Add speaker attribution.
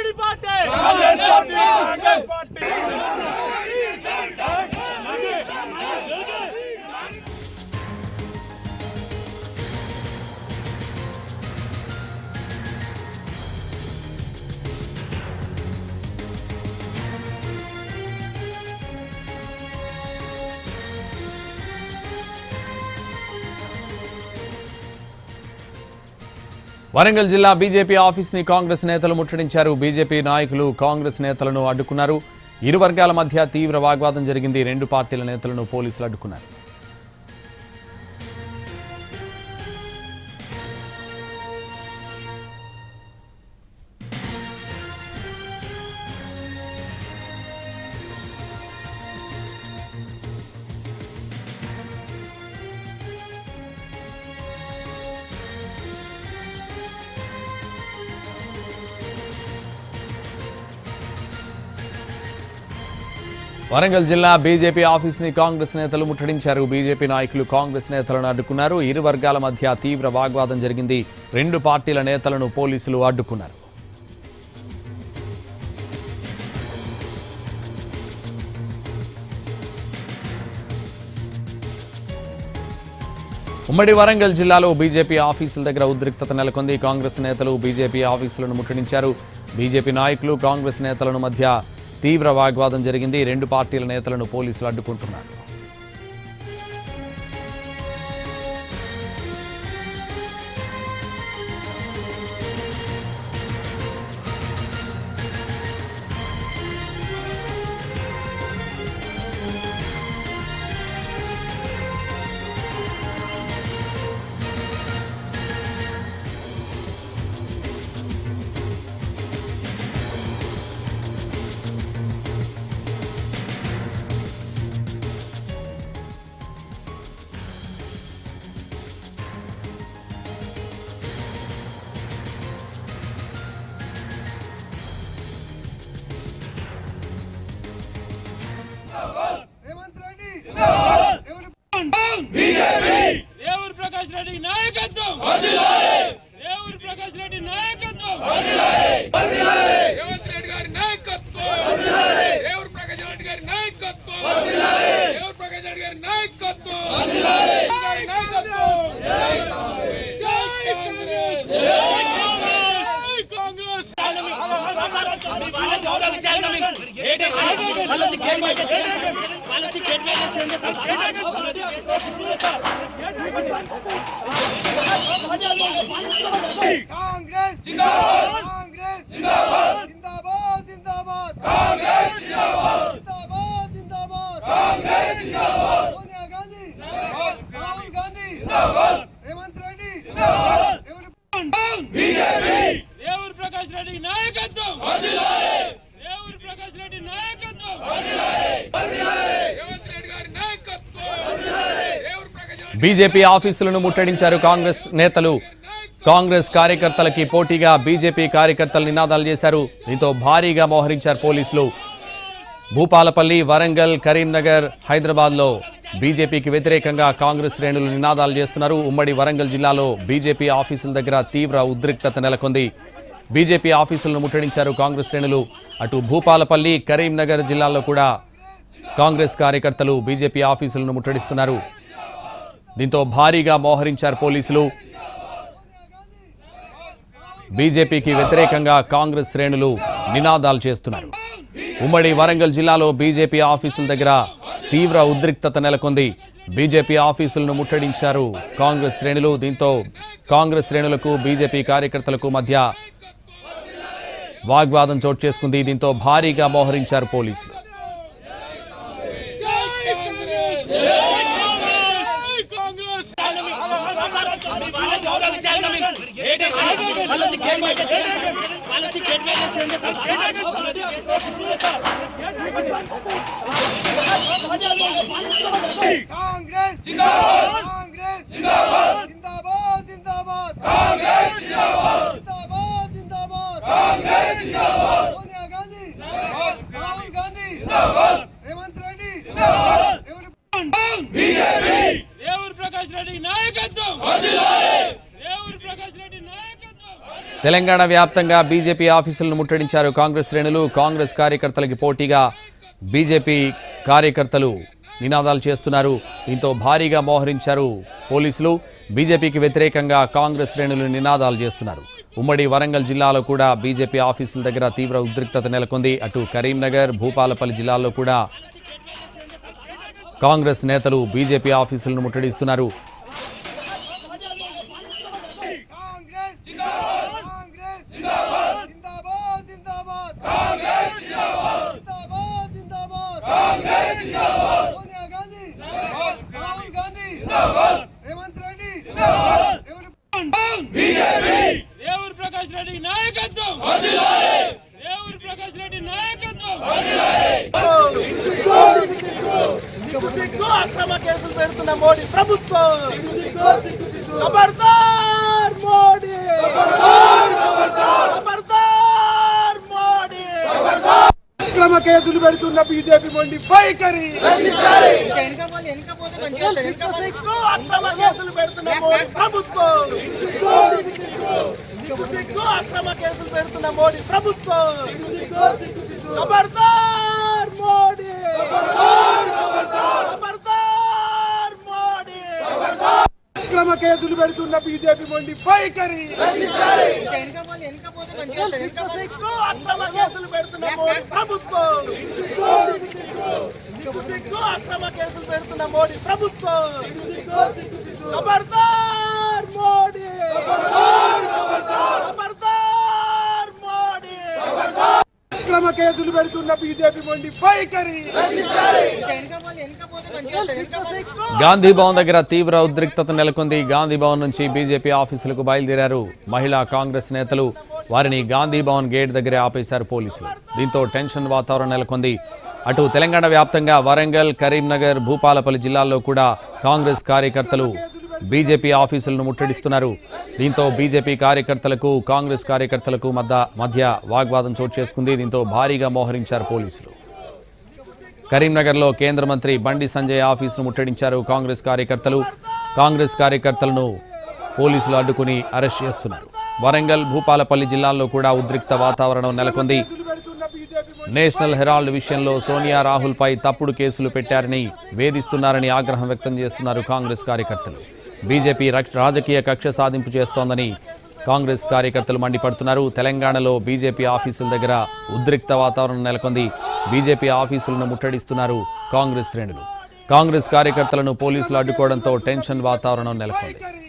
Speaker 1: பிடி பாட்டு.
Speaker 2: వరంగల్ జిల్లా బీజేపీ ఆఫీస్ని కాంగ్రెస్ నేతలు ముట్టడించారు. బీజేపీ నాయకులు కాంగ్రెస్ నేతలను అడ్డుకున్నారు. ఇరు వర్గాల మధ్య తీవ్ర వాగ్వాదం జరిగింది. రెండు పార్టీల నేతలను పోలీసులు అడ్డుకున్నారు. వరంగల్ జిల్లా బీజేపీ ఆఫీస్ని కాంగ్రెస్ నేతలు ముట్టడించారు. బీజేపీ నాయకులు కాంగ్రెస్ నేతలను అడ్డుకున్నారు. ఇరు వర్గాల మధ్య తీవ్ర వాగ్వాదం జరిగింది. రెండు పార్టీల నేతలను పోలీసులు అడ్డుకున్నారు. ఉమ్మడి వరంగల్ జిల్లాలో బీజేపీ ఆఫీసుల దగ్గర ఉద్రిక్తత నెలకొంది. కాంగ్రెస్ నేతలు బీజేపీ ఆఫీసులను ముట్టడించారు. బీజేపీ నాయకులు కాంగ్రెస్ నేతలను మధ్య తీవ్ర వాగ్వాదం జరిగింది. రెండు పార్టీల నేతలను పోలీసులు అడ్డుకుంటున్నారు.
Speaker 1: దేవుడు ప్రకాష్ రెడ్డి నాయకత్వం దేవుడు ప్రకాష్ రెడ్డి నాయకత్వం రేవంత్ రెడ్డి గారి నాయకత్వం దేవుడు ప్రకాష్ రెడ్డి గారి నాయకత్వం దేవుడు ప్రకాష్ రెడ్డి గారి నాయకత్వం గారి నాయకత్వం జై కాంగ్రెస్ కాంగ్రెస్
Speaker 3: జిందాబాద్ కాంగ్రెస్ జిందాబాద్ జిందాబాద్ జిందాబాద్ కాంగ్రెస్ జిందాబాద్ జిందాబాద్ జిందాబాద్ కాంగ్రెస్ జిందాబాద్
Speaker 2: బీజేపీ ఆఫీసులను ముట్టడించారు కాంగ్రెస్ నేతలు. కాంగ్రెస్ కార్యకర్తలకి పోటీగా బీజేపీ కార్యకర్తలు నినాదాలు చేశారు. దీంతో భారీగా మోహరించారు పోలీసులు. భూపాలపల్లి వరంగల్ కరీంనగర్ హైదరాబాద్లో బీజేపీకి వ్యతిరేకంగా కాంగ్రెస్ శ్రేణులు నినాదాలు చేస్తున్నారు. ఉమ్మడి వరంగల్ జిల్లాలో బీజేపీ ఆఫీసుల దగ్గర తీవ్ర ఉద్రిక్తత నెలకొంది. బీజేపీ ఆఫీసులను ముట్టడించారు కాంగ్రెస్ శ్రేణులు. అటు భూపాలపల్లి కరీంనగర్ జిల్లాల్లో కూడా కాంగ్రెస్ కార్యకర్తలు బీజేపీ ఆఫీసులను ముట్టడిస్తున్నారు. దీంతో భారీగా మోహరించారు పోలీసులు. బీజేపీకి వ్యతిరేకంగా కాంగ్రెస్ శ్రేణులు నినాదాలు చేస్తున్నారు. ఉమ్మడి వరంగల్ జిల్లాలో బీజేపీ ఆఫీసుల దగ్గర తీవ్ర ఉద్రిక్తత నెలకొంది. బీజేపీ ఆఫీసులను ముట్టడించారు కాంగ్రెస్ శ్రేణులు. దీంతో కాంగ్రెస్ శ్రేణులకు బీజేపీ కార్యకర్తలకు మధ్య వాగ్వాదం చోటు చేసుకుంది. దీంతో భారీగా మోహరించారు పోలీసులు.
Speaker 3: కాంగ్రెస్ జిందాబాద్ కాంగ్రెస్ జిందాబాద్
Speaker 2: తెలంగాణ వ్యాప్తంగా బీజేపీ ఆఫీసులను ముట్టడించారు కాంగ్రెస్ శ్రేణులు. కాంగ్రెస్ కార్యకర్తలకి పోటీగా బీజేపీ కార్యకర్తలు నినాదాలు చేస్తున్నారు. దీంతో భారీగా మోహరించారు పోలీసులు. బీజేపీకి వ్యతిరేకంగా కాంగ్రెస్ శ్రేణులు నినాదాలు చేస్తున్నారు. ఉమ్మడి వరంగల్ జిల్లాలో కూడా బీజేపీ ఆఫీసుల దగ్గర తీవ్ర ఉద్రిక్తత నెలకొంది. అటు కరీంనగర్ భూపాలపల్లి జిల్లాల్లో కూడా కాంగ్రెస్ నేతలు బీజేపీ ఆఫీసులను ముట్టడిస్తున్నారు.
Speaker 4: సిగ్గు అక్రమ కేసులు పెడుతున్న మోడీ ప్రభుత్వం. ఖబర్దార్ మోడీ. ఖబర్దార్ మోడీ.
Speaker 5: అక్రమ కేసులు పెడుతున్న బీజేపీ మొండి వైఖరి.
Speaker 4: సిగ్గు అక్రమ కేసులు పెడుతున్న మోడీ ప్రభుత్వం. సిగ్గు అక్రమ కేసులు పెడుతున్న మోడీ ప్రభుత్వం. ఖబర్దార్ మోడీ ఖబర్దార్ మోడీ
Speaker 5: అక్రమ కేసులు పెడుతున్న బీజేపీ మొండి
Speaker 4: అక్రమ కేసులు పెడుతున్న మోడీ ప్రభుత్వం. సిగ్గు అక్రమ కేసులు పెడుతున్న మోడీ ప్రభుత్వం. మోడీ ఖబర్దార్ మోడీ
Speaker 5: అక్రమ కేసులు పెడుతున్న బీజేపీ మొండి వైఖరి.
Speaker 2: గాంధీ భవన్ దగ్గర తీవ్ర ఉద్రిక్తత నెలకొంది. గాంధీ భవన్ నుంచి బీజేపీ ఆఫీసులకు బయలుదేరారు. మహిళా కాంగ్రెస్ నేతలు వారిని గాంధీ భవన్ గేట్ దగ్గరే ఆపేశారు పోలీసులు. దీంతో టెన్షన్ వాతావరణం నెలకొంది. అటు తెలంగాణ వ్యాప్తంగా వరంగల్ కరీంనగర్ భూపాలపల్లి జిల్లాల్లో కూడా కాంగ్రెస్ కార్యకర్తలు బీజేపీ ఆఫీసులను ముట్టడిస్తున్నారు. దీంతో బీజేపీ కార్యకర్తలకు కాంగ్రెస్ కార్యకర్తలకు మధ్య మధ్య వాగ్వాదం చోటు చేసుకుంది. దీంతో భారీగా మోహరించారు పోలీసులు. కరీంనగర్లో కేంద్ర మంత్రి బండి సంజయ్ ఆఫీసును ముట్టడించారు కాంగ్రెస్ కార్యకర్తలు. కాంగ్రెస్ కార్యకర్తలను పోలీసులు అడ్డుకుని అరెస్ట్ చేస్తున్నారు. వరంగల్ భూపాలపల్లి జిల్లాల్లో కూడా ఉద్రిక్త వాతావరణం నెలకొంది. నేషనల్ హెరాల్డ్ విషయంలో సోనియా రాహుల్పై తప్పుడు కేసులు పెట్టారని వేధిస్తున్నారని ఆగ్రహం వ్యక్తం చేస్తున్నారు కాంగ్రెస్ కార్యకర్తలు. బీజేపీ రక్ష- రాజకీయ కక్ష సాధింపు చేస్తోందని కాంగ్రెస్ కార్యకర్తలు మండిపడుతున్నారు. తెలంగాణలో బీజేపీ ఆఫీసుల దగ్గర ఉద్రిక్త వాతావరణం నెలకొంది. బీజేపీ ఆఫీసులను ముట్టడిస్తున్నారు కాంగ్రెస్ శ్రేణులు. కాంగ్రెస్ కార్యకర్తలను పోలీసులు అడ్డుకోవడంతో టెన్షన్ వాతావరణం నెలకొంది.